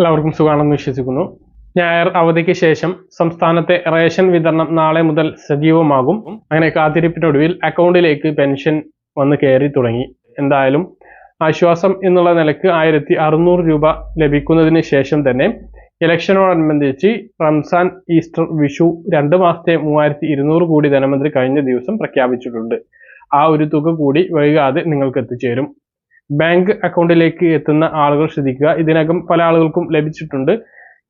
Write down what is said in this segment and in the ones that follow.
എല്ലാവർക്കും സുഖമാണെന്ന് വിശ്വസിക്കുന്നു. ഞായർ അവധിക്ക് ശേഷം സംസ്ഥാനത്തെ റേഷൻ വിതരണം നാളെ മുതൽ സജീവമാകും. അങ്ങനെ കാത്തിരിപ്പിനൊടുവിൽ അക്കൗണ്ടിലേക്ക് പെൻഷൻ വന്ന് കയറി തുടങ്ങി. എന്തായാലും ആശ്വാസം എന്നുള്ള നിലയ്ക്ക് ആയിരത്തി അറുന്നൂറ് രൂപ ലഭിക്കുന്നതിന് ശേഷം തന്നെ ഇലക്ഷനോടനുബന്ധിച്ച് റംസാൻ ഈസ്റ്റർ വിഷു രണ്ട് മാസത്തെ മൂവായിരത്തി ഇരുന്നൂറ് കോടി ധനമന്ത്രി കഴിഞ്ഞ ദിവസം പ്രഖ്യാപിച്ചിട്ടുണ്ട്. ആ ഒരു തുക കൂടി വൈകാതെ നിങ്ങൾക്ക് എത്തിച്ചേരും. ബാങ്ക് അക്കൗണ്ടിലേക്ക് എത്തുന്ന ആളുകൾ ശ്രദ്ധിക്കുക. ഇതിനകം പല ആളുകൾക്കും ലഭിച്ചിട്ടുണ്ട്.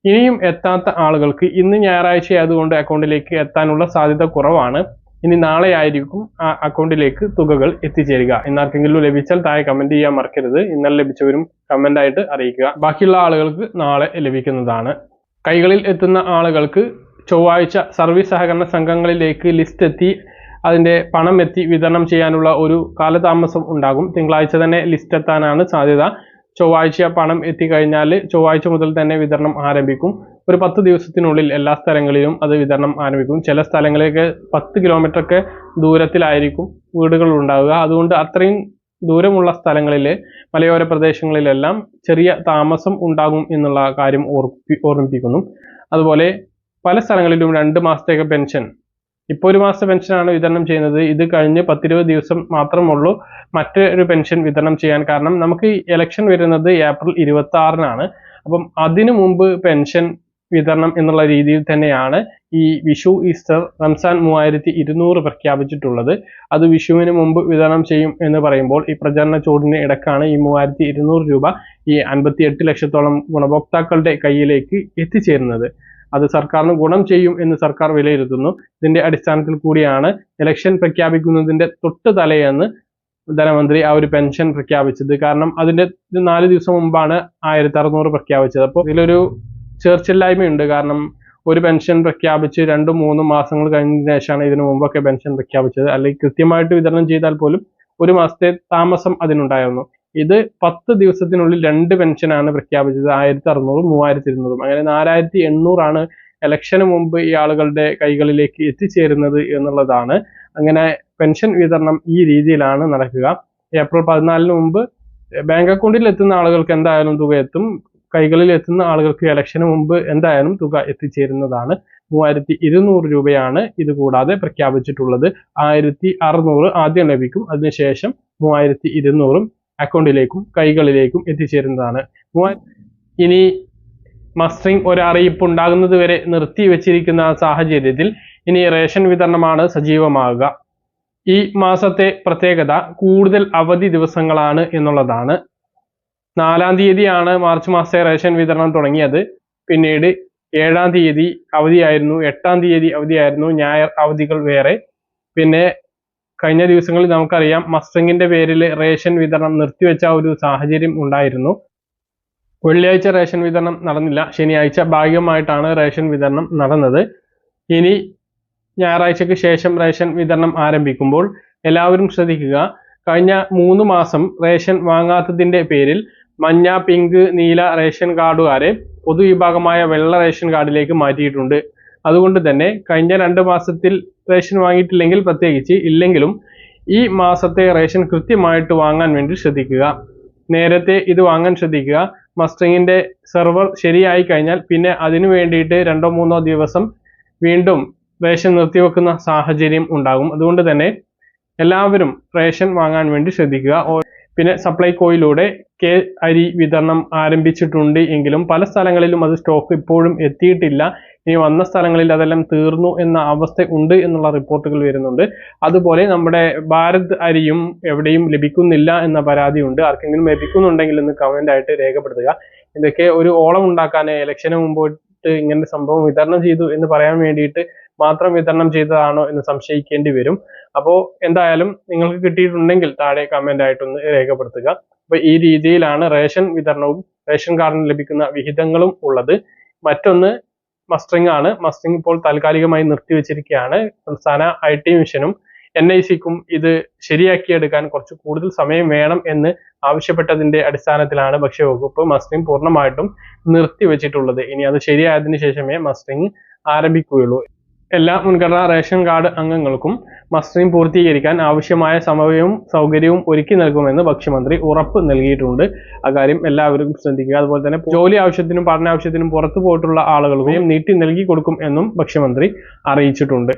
ഇനിയും എത്താത്ത ആളുകൾക്ക് ഇന്ന് ഞായറാഴ്ച ആയതുകൊണ്ട് അക്കൗണ്ടിലേക്ക് എത്താനുള്ള സാധ്യത കുറവാണ്. ഇനി നാളെ ആയിരിക്കും ആ അക്കൗണ്ടിലേക്ക് തുകകൾ എത്തിച്ചേരുക. എന്നാർക്കെങ്കിലും ലഭിച്ചാൽ താഴെ കമന്റ് ചെയ്യാൻ മറക്കരുത്. ഇന്നലെ ലഭിച്ചവരും കമന്റ് ആയിട്ട് അറിയിക്കുക. ബാക്കിയുള്ള ആളുകൾക്ക് നാളെ ലഭിക്കുന്നതാണ്. കൈകളിൽ എത്തുന്ന ആളുകൾക്ക് ചൊവ്വാഴ്ച സർവീസ് സഹകരണ സംഘങ്ങളിലേക്ക് ലിസ്റ്റ് എത്തി അതിന്റെ പണം എത്തി വിതരണം ചെയ്യാനുള്ള ഒരു കാലതാമസം ഉണ്ടാകും. തിങ്കളാഴ്ച തന്നെ ലിസ്റ്റ് എത്താനാണ് സാധ്യത. ചൊവ്വാഴ്ച പണം എത്തിക്കഴിഞ്ഞാൽ ചൊവ്വാഴ്ച മുതൽ തന്നെ വിതരണം ആരംഭിക്കും. ഒരു പത്ത് ദിവസത്തിനുള്ളിൽ എല്ലാ സ്ഥലങ്ങളിലും അത് വിതരണം ആരംഭിക്കും. ചില സ്ഥലങ്ങളിലൊക്കെ പത്ത് കിലോമീറ്ററൊക്കെ ദൂരത്തിലായിരിക്കും വീടുകൾ ഉണ്ടാവുക. അതുകൊണ്ട് അത്രയും ദൂരമുള്ള സ്ഥലങ്ങളിൽ മലയോര പ്രദേശങ്ങളിലെല്ലാം ചെറിയ താമസം ഉണ്ടാകും എന്നുള്ള കാര്യം ഓർപ്പി ഓർമ്മിപ്പിക്കുന്നു. അതുപോലെ പല സ്ഥലങ്ങളിലും രണ്ട് മാസത്തേക്ക് പെൻഷൻ ഇപ്പോൾ ഒരു മാസത്തെ പെൻഷനാണ് വിതരണം ചെയ്യുന്നത്. ഇത് കഴിഞ്ഞ് പത്തിരുപത് ദിവസം മാത്രമുള്ളൂ മറ്റൊരു പെൻഷൻ വിതരണം ചെയ്യാൻ കാരണം നമുക്ക് ഇലക്ഷൻ വരുന്നത് ഏപ്രിൽ ഇരുപത്തി ആറിനാണ് അപ്പം അതിനു മുമ്പ് പെൻഷൻ വിതരണം എന്നുള്ള രീതിയിൽ തന്നെയാണ് ഈ വിഷു ഈസ്റ്റർ റംസാൻ മൂവായിരത്തി ഇരുന്നൂറ് പ്രഖ്യാപിച്ചിട്ടുള്ളത്. അത് വിഷുവിന് മുമ്പ് വിതരണം ചെയ്യും എന്ന് പറയുമ്പോൾ ഈ പ്രചരണ ചൂടിന് ഇടക്കാണ് ഈ മൂവായിരത്തി ഇരുന്നൂറ് രൂപ ഈ അൻപത്തി എട്ട് ലക്ഷത്തോളം ഗുണഭോക്താക്കളുടെ കയ്യിലേക്ക് എത്തിച്ചേരുന്നത്. അത് സർക്കാരിന് ഗുണം ചെയ്യും എന്ന് സർക്കാർ വിലയിരുത്തുന്നു. ഇതിന്റെ അടിസ്ഥാനത്തിൽ കൂടിയാണ് ഇലക്ഷൻ പ്രഖ്യാപിക്കുന്നതിന്റെ തൊട്ട് തലേന്ന് ധനമന്ത്രി ആ ഒരു പെൻഷൻ പ്രഖ്യാപിച്ചത്. കാരണം അതിന്റെ നാല് ദിവസം മുമ്പാണ് ആയിരത്തി അറുന്നൂറ് പ്രഖ്യാപിച്ചത്. അപ്പോൾ ഇതിലൊരു ചേർച്ചില്ലായ്മയുണ്ട് കാരണം ഒരു പെൻഷൻ പ്രഖ്യാപിച്ച് രണ്ടും മൂന്നും മാസങ്ങൾ കഴിഞ്ഞ ശേഷമാണ് ഇതിനു മുമ്പൊക്കെ പെൻഷൻ പ്രഖ്യാപിച്ചത്. അല്ലെങ്കിൽ കൃത്യമായിട്ട് വിതരണം ചെയ്താൽ പോലും ഒരു മാസത്തെ താമസം അതിനുണ്ടായിരുന്നു. ഇത് പത്ത് ദിവസത്തിനുള്ളിൽ രണ്ട് പെൻഷനാണ് പ്രഖ്യാപിച്ചത്. ആയിരത്തി അറുന്നൂറും മൂവായിരത്തി ഇരുന്നൂറും അങ്ങനെ നാലായിരത്തി എണ്ണൂറാണ് ഇലക്ഷന് മുമ്പ് ഈ ആളുകളുടെ കൈകളിലേക്ക് എത്തിച്ചേരുന്നത് എന്നുള്ളതാണ്. അങ്ങനെ പെൻഷൻ വിതരണം ഈ രീതിയിലാണ് നടക്കുക. ഏപ്രിൽ പതിനാലിന് മുമ്പ് ബാങ്ക് അക്കൗണ്ടിൽ എത്തുന്ന ആളുകൾക്ക് എന്തായാലും തുക എത്തും. കൈകളിൽ എത്തുന്ന ആളുകൾക്ക് ഇലക്ഷന് മുമ്പ് എന്തായാലും തുക എത്തിച്ചേരുന്നതാണ്. മൂവായിരത്തി ഇരുന്നൂറ് രൂപയാണ് ഇത് കൂടാതെ പ്രഖ്യാപിച്ചിട്ടുള്ളത്. ആയിരത്തി അറുന്നൂറ് ആദ്യം ലഭിക്കും. അതിനുശേഷം മൂവായിരത്തി ഇരുന്നൂറും അക്കൗണ്ടിലേക്കും കൈകളിലേക്കും എത്തിച്ചേരുന്നതാണ്. ഇനി മസ്റ്ററിംഗ് ഒരറിയിപ്പ് ഉണ്ടാകുന്നത് വരെ നിർത്തി വെച്ചിരിക്കുന്ന സാഹചര്യത്തിൽ ഇനി റേഷൻ വിതരണമാണ് സജീവമാകുക. ഈ മാസത്തെ പ്രത്യേകത കൂടുതൽ അവധി ദിവസങ്ങളാണ് എന്നുള്ളതാണ്. നാലാം തീയതിയാണ് മാർച്ച് മാസത്തെ റേഷൻ വിതരണം തുടങ്ങിയത്. പിന്നീട് ഏഴാം തീയതി അവധിയായിരുന്നു എട്ടാം തീയതി അവധിയായിരുന്നു ഞായർ അവധികൾ വേറെ. പിന്നെ കഴിഞ്ഞ ദിവസങ്ങളിൽ നമുക്കറിയാം മസ്റ്റങ്ങിന്റെ പേരിൽ റേഷൻ വിതരണം നിർത്തിവെച്ച ഒരു സാഹചര്യം ഉണ്ടായിരുന്നു. വെള്ളിയാഴ്ച റേഷൻ വിതരണം നടന്നില്ല. ശനിയാഴ്ച ഭാഗികമായിട്ടാണ് റേഷൻ വിതരണം നടന്നത്. ഇനി ഞായറാഴ്ചക്ക് ശേഷം റേഷൻ വിതരണം ആരംഭിക്കുമ്പോൾ എല്ലാവരും ശ്രദ്ധിക്കുക കഴിഞ്ഞ മൂന്ന് മാസം റേഷൻ വാങ്ങാത്തതിന്റെ പേരിൽ മഞ്ഞ പിങ്ക് നീല റേഷൻ കാർഡുകാരെ പൊതുവിഭാഗമായ വെള്ള റേഷൻ കാർഡിലേക്ക് മാറ്റിയിട്ടുണ്ട്. അതുകൊണ്ട് തന്നെ കഴിഞ്ഞ രണ്ട് മാസത്തിൽ റേഷൻ വാങ്ങിയിട്ടില്ലെങ്കിൽ പ്രത്യേകിച്ച് ഇല്ലെങ്കിലും ഈ മാസത്തെ റേഷൻ കൃത്യമായിട്ട് വാങ്ങാൻ വേണ്ടി ശ്രദ്ധിക്കുക. നേരത്തെ ഇത് വാങ്ങാൻ ശ്രദ്ധിക്കുക. മസ്റ്റിങ്ങിന്റെ സെർവർ ശരിയായി കഴിഞ്ഞാൽ പിന്നെ അതിനു വേണ്ടിയിട്ട് രണ്ടോ മൂന്നോ ദിവസം വീണ്ടും റേഷൻ നിർത്തിവെക്കുന്ന സാഹചര്യം ഉണ്ടാകും. അതുകൊണ്ട് തന്നെ എല്ലാവരും റേഷൻ വാങ്ങാൻ വേണ്ടി ശ്രദ്ധിക്കുക. പിന്നെ സപ്ലൈകോയിലൂടെ കെ അരി വിതരണം ആരംഭിച്ചിട്ടുണ്ട് എങ്കിലും പല സ്ഥലങ്ങളിലും അത് സ്റ്റോക്ക് ഇപ്പോഴും എത്തിയിട്ടില്ല. ഇനി വന്ന സ്ഥലങ്ങളിൽ അതെല്ലാം തീർന്നു എന്ന അവസ്ഥ ഉണ്ട് എന്നുള്ള റിപ്പോർട്ടുകൾ വരുന്നുണ്ട്. അതുപോലെ നമ്മുടെ ഭാരത് അരിയും എവിടെയും ലഭിക്കുന്നില്ല എന്ന പരാതിയുണ്ട് ആർക്കെങ്കിലും ലഭിക്കുന്നുണ്ടെങ്കിൽ ഇന്ന് കമന്റ് ആയിട്ട് രേഖപ്പെടുത്തുക. ഇതൊക്കെ ഒരു ഓളം ഉണ്ടാക്കാൻ ഇലക്ഷന് മുമ്പോട്ട് ഇങ്ങനെ സംഭവം വിതരണം ചെയ്തു എന്ന് പറയാൻ വേണ്ടിയിട്ട് മാത്രം വിതരണം ചെയ്തതാണോ എന്ന് സംശയിക്കേണ്ടി വരും. അപ്പോൾ എന്തായാലും നിങ്ങൾക്ക് കിട്ടിയിട്ടുണ്ടെങ്കിൽ താഴെ കമന്റ് ആയിട്ടൊന്ന് രേഖപ്പെടുത്തുക. അപ്പൊ ഈ രീതിയിലാണ് റേഷൻ വിതരണവും റേഷൻ കാർഡിന് ലഭിക്കുന്ന വിഹിതങ്ങളും ഉള്ളത്. മറ്റൊന്ന് മസ്റ്ററിംഗ് ആണ്. മസ്റ്ററിംഗ് ഇപ്പോൾ താൽക്കാലികമായി നിർത്തിവെച്ചിരിക്കുകയാണ് സംസ്ഥാന ഐ ടി മിഷനും എൻ ഐ സിക്കും ഇത് ശരിയാക്കിയെടുക്കാൻ കുറച്ച് കൂടുതൽ സമയം വേണം എന്ന് ആവശ്യപ്പെട്ടതിന്റെ അടിസ്ഥാനത്തിലാണ് ഭക്ഷ്യവകുപ്പ് മസ്റ്ററിംഗ് പൂർണമായിട്ടും നിർത്തിവെച്ചിട്ടുള്ളത് ഇനി അത് ശരിയായതിനു ശേഷമേ മസ്റ്ററിംഗ് ആരംഭിക്കുകയുള്ളൂ. എല്ലാ മുൻഗണനാ റേഷൻ കാർഡ് അംഗങ്ങൾക്കും മസ്റ്ററിംഗ് പൂർത്തീകരിക്കാൻ ആവശ്യമായ സമയവും സൗകര്യവും ഒരുക്കി നൽകുമെന്ന് ഭക്ഷ്യമന്ത്രി ഉറപ്പ് നൽകിയിട്ടുണ്ട്. അക്കാര്യം എല്ലാവരും ശ്രദ്ധിക്കുക. അതുപോലെ തന്നെ ജോലി ആവശ്യത്തിനും പഠന ആവശ്യത്തിനും പുറത്തു പോയിട്ടുള്ള ആളുകൾക്കും നീട്ടി നൽകി കൊടുക്കും എന്നും ഭക്ഷ്യമന്ത്രി അറിയിച്ചിട്ടുണ്ട്.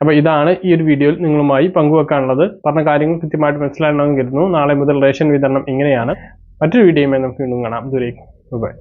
അപ്പൊ ഇതാണ് ഈ ഒരു വീഡിയോയിൽ നിങ്ങളുമായി പങ്കുവെക്കാനുള്ളത്. പറഞ്ഞ കാര്യങ്ങൾ കൃത്യമായിട്ട് മനസ്സിലാക്കണമെന്ന് കരുതുന്നു. നാളെ മുതൽ റേഷൻ വിതരണം ഇങ്ങനെയാണ്. മറ്റൊരു വീഡിയോയുമായി വീണ്ടും കാണാം. ദുരേക്ക് ബൈ